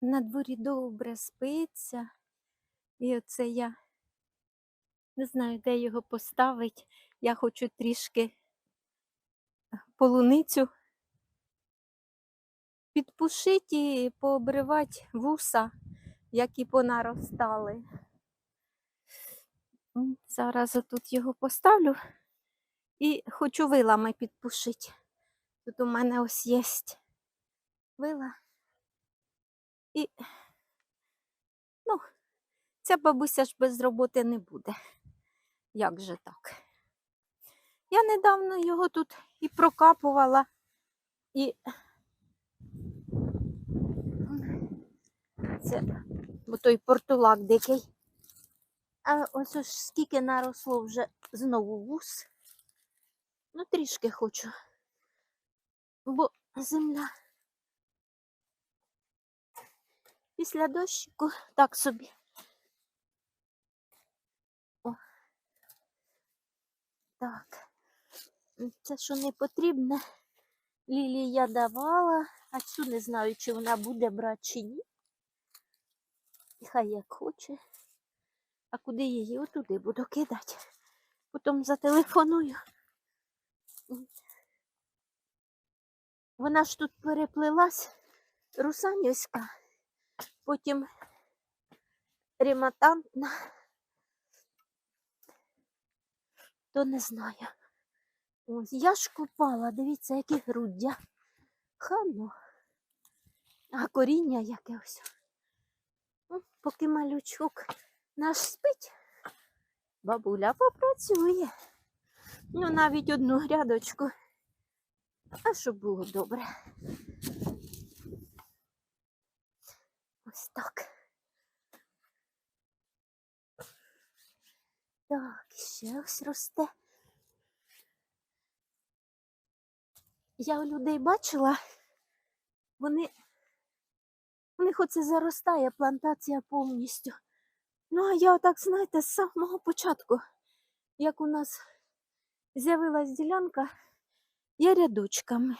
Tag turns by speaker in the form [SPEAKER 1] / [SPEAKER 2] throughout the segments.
[SPEAKER 1] На дворі добре спиться. І оце я не знаю, де його поставить. Я хочу трішки полуницю підпушити і пообривати вуса, які понаростали. Зараз отут його поставлю і хочу вилами підпушити. Тут у мене ось є вила. І ну, ця бабуся ж без роботи не буде. Як же так? Я недавно його тут і прокапувала, і це бо той портулак дикий. А ось ось скільки наросло вже знову вус. Ну, трішки хочу. Бо земля після дощику так собі. О. Так. Це що не потрібне. Лілії я давала, а цю не знаю, чи вона буде брати чи ні. Хай як хоче. А куди її? Отуди буду кидати. Потім зателефоную. Вона ж тут переплилась, русанівська, потім ремонтантна. То не знаю. Ось я ж купала, дивіться, які груддя. Хано. А коріння яке ось. Ну, Поки малючок наш спить, бабуля попрацює. Ну, навіть одну грядочку. А щоб було добре. Ось так. Так, ще ось росте. Я у людей бачила, вони, у них оце заростає плантація повністю. Ну, а я отак, знаєте, з самого початку, як у нас з'явилась ділянка, я рядочками.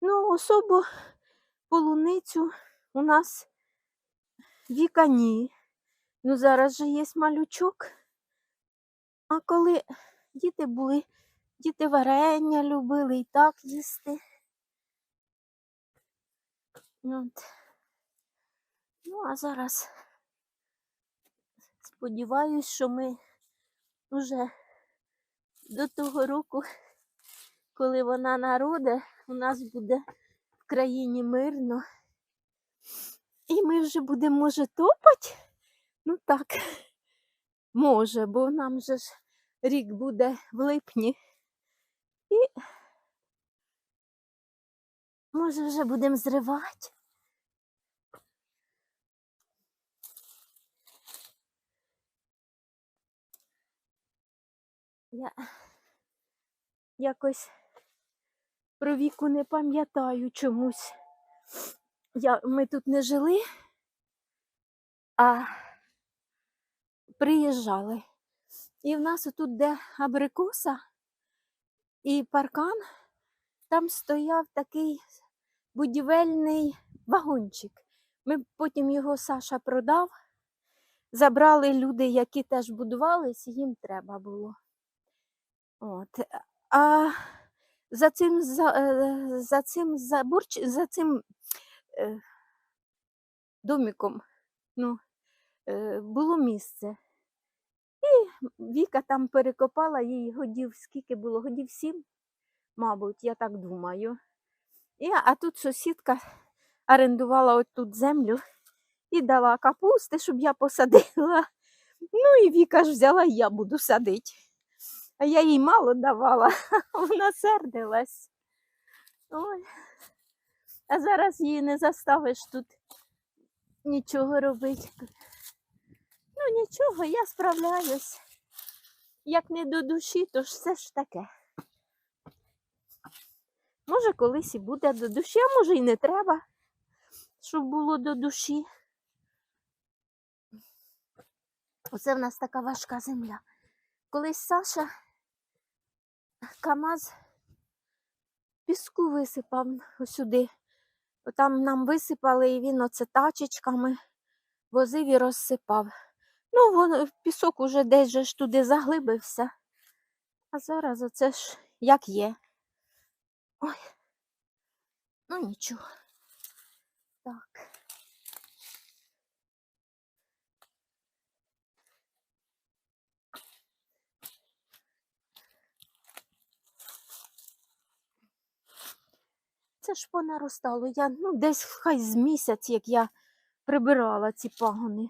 [SPEAKER 1] Ну, особо полуницю у нас віка ні. Ну, зараз же є малючок. А коли діти були, діти варення любили і так їсти. От. Ну, а зараз сподіваюсь, що ми вже до того року, коли вона народе, у нас буде країні мирно. І ми вже будемо, може, топати. Ну так, може, бо нам же ж рік буде в липні. І може вже будемо зривати. Я якось про віку не пам'ятаю чомусь. Я, ми тут не жили, а приїжджали. І в нас отут, де абрикоса і паркан, там стояв такий будівельний вагончик. Ми потім його Саша продав. Забрали люди, які теж будувались, їм треба було. От. А за цим, за, е, за цим за цим е, домиком ну, е, було місце. І Віка там перекопала їй годів, скільки було, годів сім, мабуть, я так думаю. І, а тут сусідка орендувала от тут землю і дала капусти, щоб я посадила. Ну і Віка ж взяла, я буду садити. А я їй мало давала, вона сердилась. Ой. А зараз її не заставиш тут нічого робити. Ну нічого, я справляюсь. Як не до душі, то ж все ж таке. Може, колись і буде до душі, а може і не треба, щоб було до душі. Оце в нас така важка земля. Колись Саша КАМАЗ піску висипав сюди Там нам висипали, і він оце тачечками возив і розсипав. Ну, воно, пісок уже десь же ж туди заглибився. А зараз оце ж як є. Ой. Ну нічого. Так. Це ж понаростало. Я ну, десь хай з місяць, як я прибирала ці пагони.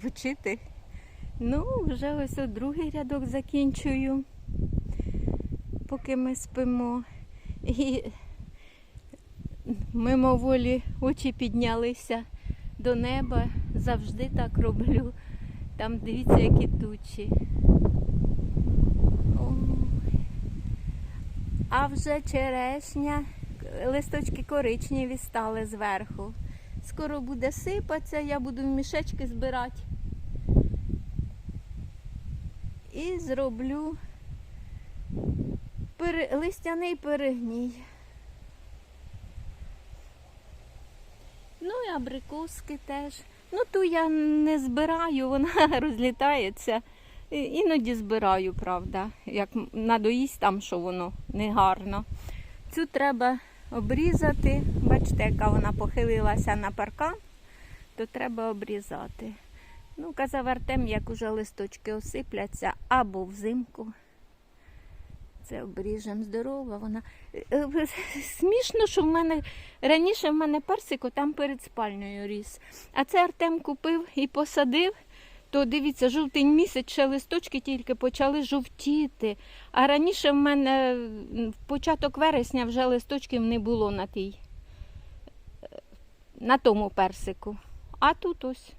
[SPEAKER 1] Стала. Ну, вже ось о другий рядок закінчую, поки ми спимо. І мимоволі очі піднялися до неба. Завжди так роблю. Там дивіться, які тучі. А вже черешня, листочки коричневі стали зверху. Скоро буде сипатися, я буду мішечки збирати. І зроблю пере... листяний перегній. Ну і абрикоски теж. Ну ту я не збираю, вона розлітається. Іноді збираю, правда, як надоїсть там, що воно не гарно. Цю треба обрізати. Бачите, яка вона похилилася на паркан, то треба обрізати. Ну, казав Артем, як уже листочки осипляться або взимку. Це обріжемо здорова вона. Е, е, Смішно, що в мене раніше в мене персико там перед спальнею ріс. А це Артем купив і посадив. То дивіться, жовтень місяць ще листочки тільки почали жовтіти. А раніше в мене в початок вересня вже листочків не було на тій, на тому персику. А тут ось.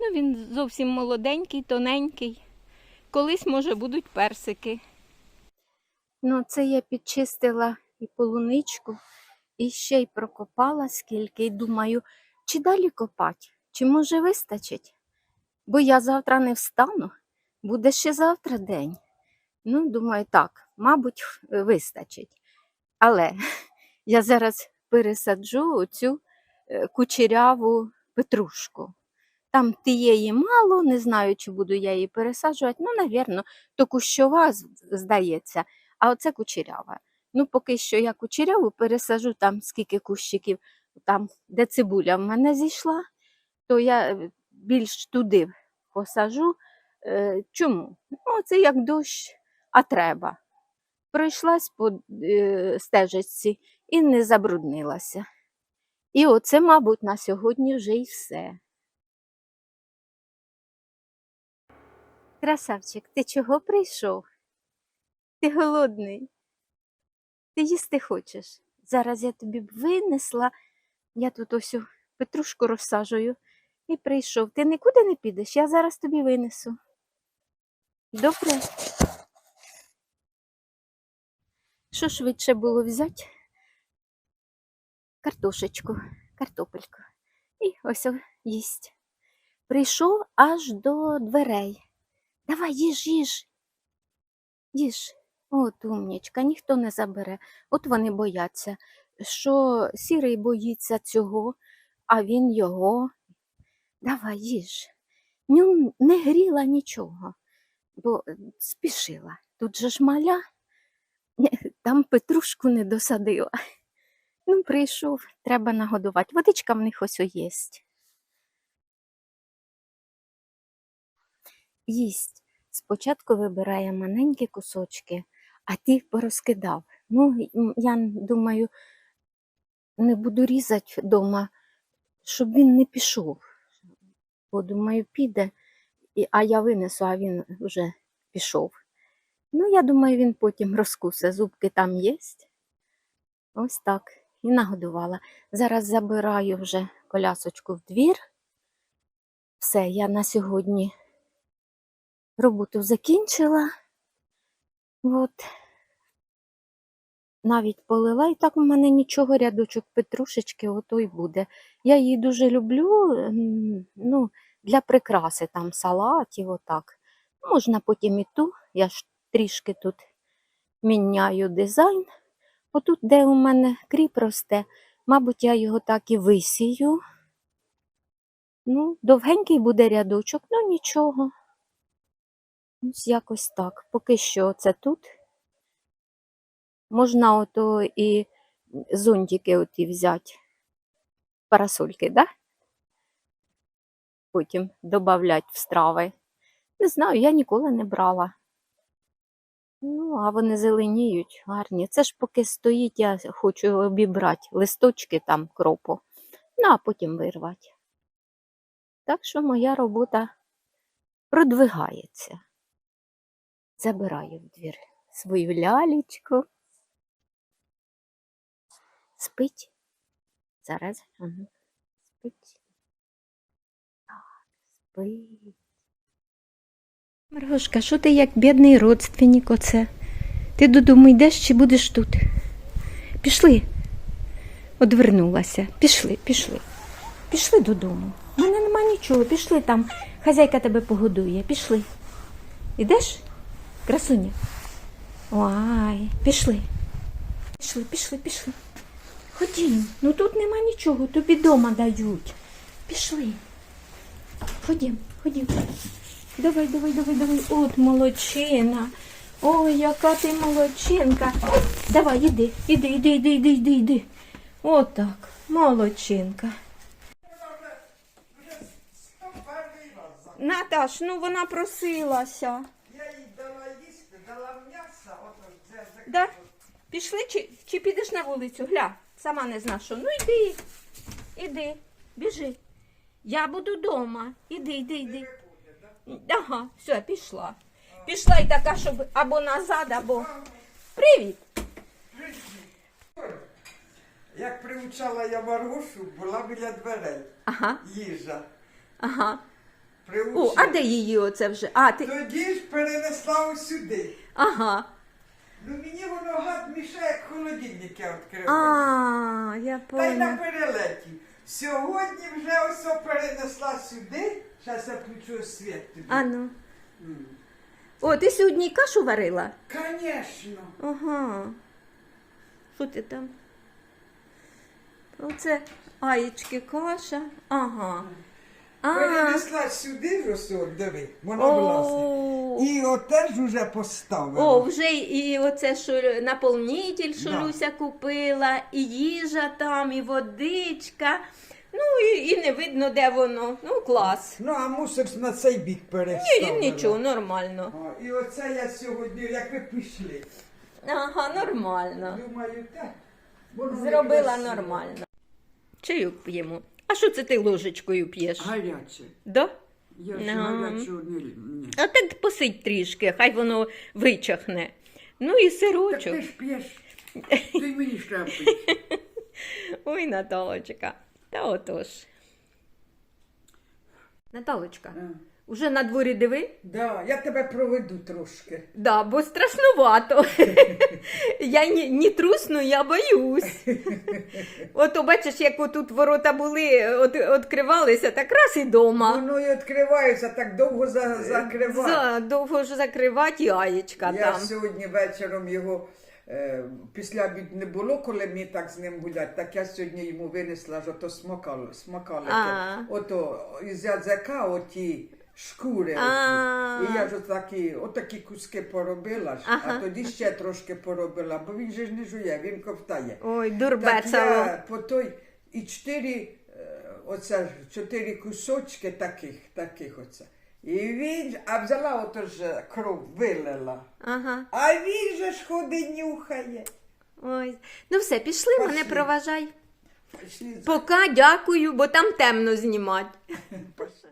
[SPEAKER 1] Ну, він зовсім молоденький, тоненький. Колись, може, будуть персики. Ну, це я підчистила і полуничку, і ще й прокопала скільки, і думаю, чи далі копати, чи може вистачить? Бо я завтра не встану, буде ще завтра день. Ну, думаю, так, мабуть, е, вистачить. Але я зараз пересаджу оцю е, кучеряву петрушку. Там тієї мало, не знаю, чи буду я її пересаджувати. Ну, навірно, то кущова, здається, а оце кучерява. Ну, поки що я кучеряву пересажу там скільки кущиків, там, де цибуля в мене зійшла, то я е, більш туди посажу. Е, Чому? Ну, це як дощ, а треба. Пройшлась по е, стежечці і не забруднилася. І оце, мабуть, на сьогодні вже й все. Красавчик, ти чого прийшов? Ти голодний. Ти їсти хочеш. Зараз я тобі б винесла, я тут ось петрушку розсаджую і прийшов. Ти нікуди не підеш, я зараз тобі винесу. Добре? Що швидше було взяти? Картошечку, картопельку. І ось їсть. Прийшов аж до дверей. Давай, їж, їж. Їж. От умнічка, ніхто не забере. От вони бояться, що сірий боїться цього, а він його. Давай, їж. Ну, не гріла нічого, бо е, спішила. Тут же ж маля, там петрушку не досадила. Ну, прийшов, треба нагодувати. Водичка в них ось єсть. Їсть. Спочатку вибирає маленькі кусочки, а ті порозкидав. Ну, я думаю, не буду різати вдома, щоб він не пішов. Бо думаю, піде, а я винесу, а він вже пішов. Ну, я думаю, він потім розкусе. Зубки там є. Ось так. І нагодувала. Зараз забираю вже колясочку в двір. Все, я на сьогодні роботу закінчила. От. Навіть полила, і так у мене нічого, рядочок петрушечки, ото й буде. Я її дуже люблю, ну, для прикраси, там салатів, отак. Можна потім і ту, я ж трішки тут міняю дизайн. Отут, де у мене кріп росте, мабуть, я його так і висію. Ну, довгенький буде рядочок, ну нічого. Ось якось так. Поки що це тут. Можна ото і зонтики оті взяти. Парасольки, да? Потім додавати в страви. Не знаю, я ніколи не брала. Ну, а вони зеленіють, гарні. Це ж поки стоїть, я хочу обібрати листочки там кропу, ну а потім вирвати. Так що моя робота продвигається. Забираю в двір свою лялечку. Спить. Зараз. Ага. Спить. Спить. Маргошка, що ти як бідний родственник оце? Ти додому йдеш чи будеш тут? Пішли. Одвернулася. Пішли, пішли. Пішли додому. У мене нема нічого. Пішли там. Хазяйка тебе погодує. Пішли. Ідеш? Красуня? Ой, пішли. Пішли, пішли, пішли. Ходім. Ну тут нема нічого, тобі дома дають. Пішли. Ходім, ходім. Давай, давай, давай, давай. От молодчина. Ой, яка ти молодчинка. Давай, іди, іди, іди, іди, іди, іди, іди. Отак, молодчинка. Наташ, ну вона просилася.
[SPEAKER 2] Я їй дала їсти, дала м'ясо, це
[SPEAKER 1] Да? Пішли чи, чи підеш на вулицю? Гля, сама не знаю що. Ну йди, іди, біжи. Я буду вдома. Іди, іди, йди. Ага, все, пішла. Пішла і така, щоб або назад, або. Привіт!
[SPEAKER 2] Як приучала я Маргошу, була біля дверей.
[SPEAKER 1] Ага,
[SPEAKER 2] Їжа.
[SPEAKER 1] ага.
[SPEAKER 2] Приучила.
[SPEAKER 1] О, а де її оце вже? А, ти.
[SPEAKER 2] Тоді ж перенесла ось сюди.
[SPEAKER 1] Ага.
[SPEAKER 2] Ну мені воно гад мішає, як холодильник я відкриваю.
[SPEAKER 1] А, я
[SPEAKER 2] Та й на
[SPEAKER 1] поняла.
[SPEAKER 2] Сьогодні вже ось перенесла сюди. Зараз я включу світ тобі.
[SPEAKER 1] А ну. О, ти сьогодні кашу варила?
[SPEAKER 2] Конечно.
[SPEAKER 1] Ага. Що ти там? Оце аєчки каша. Ага.
[SPEAKER 2] Перенесла сюди, ось диви, воно власне. І от теж вже поставила.
[SPEAKER 1] О, вже і оце що наповнитель, що
[SPEAKER 2] Да.
[SPEAKER 1] Люся купила, і їжа там, і водичка. Ну і, і не видно, де воно. Ну, клас.
[SPEAKER 2] Ну, а мусор на цей бік переставила.
[SPEAKER 1] Ні, нічого, нормально.
[SPEAKER 2] О, і оце я сьогодні, як ви пішли.
[SPEAKER 1] Ага, нормально.
[SPEAKER 2] Думаю, так. воно
[SPEAKER 1] Зробила
[SPEAKER 2] некрасиво.
[SPEAKER 1] нормально. Чайок п'ємо. А що це ти ложечкою п'єш?
[SPEAKER 3] Гаряче.
[SPEAKER 1] Да?
[SPEAKER 3] Я ж
[SPEAKER 1] Ну.
[SPEAKER 3] гарячого не.
[SPEAKER 1] А так посидь трішки, хай воно вичахне. Ну і
[SPEAKER 3] Так
[SPEAKER 1] сирочок.
[SPEAKER 3] ти ж п'єш. Ти мені ще пить.
[SPEAKER 1] Ой, Наталочка. Та отож. Наталочка,
[SPEAKER 3] А.
[SPEAKER 1] уже на дворі диви?
[SPEAKER 2] Да, я тебе проведу трошки.
[SPEAKER 1] Да, бо страшнувато. я не, не трусну, я боюсь. Ото бачиш, як отут ворота були, от, відкривалися, так раз і дома.
[SPEAKER 2] Воно і відкривається, так довго за, закриває.
[SPEAKER 1] За, довго ж закривати яєчка
[SPEAKER 2] Я
[SPEAKER 1] там.
[SPEAKER 2] сьогодні вечором його е, після обід не було, коли ми так з ним гуляти, так я сьогодні йому винесла ж ото смакал, смакалики. Ото із язика оті шкури.
[SPEAKER 1] А.
[SPEAKER 2] І я ж отакі, отакі куски поробила, ж,
[SPEAKER 1] Ага.
[SPEAKER 2] а тоді ще трошки поробила, бо він же ж не жує, він ковтає.
[SPEAKER 1] Ой,
[SPEAKER 2] Так
[SPEAKER 1] дурбецало.
[SPEAKER 2] я по той і чотири, е, оце ж, чотири кусочки таких, таких оце. І він, а взяла ото ж кров, вилила.
[SPEAKER 1] Ага.
[SPEAKER 2] А він же ж ходить, нюхає.
[SPEAKER 1] Ой. Ну все, пішли, мене
[SPEAKER 2] Пошли.
[SPEAKER 1] проважай.
[SPEAKER 2] Пішли,
[SPEAKER 1] Пока дякую, бо там темно знімати.
[SPEAKER 2] пошли.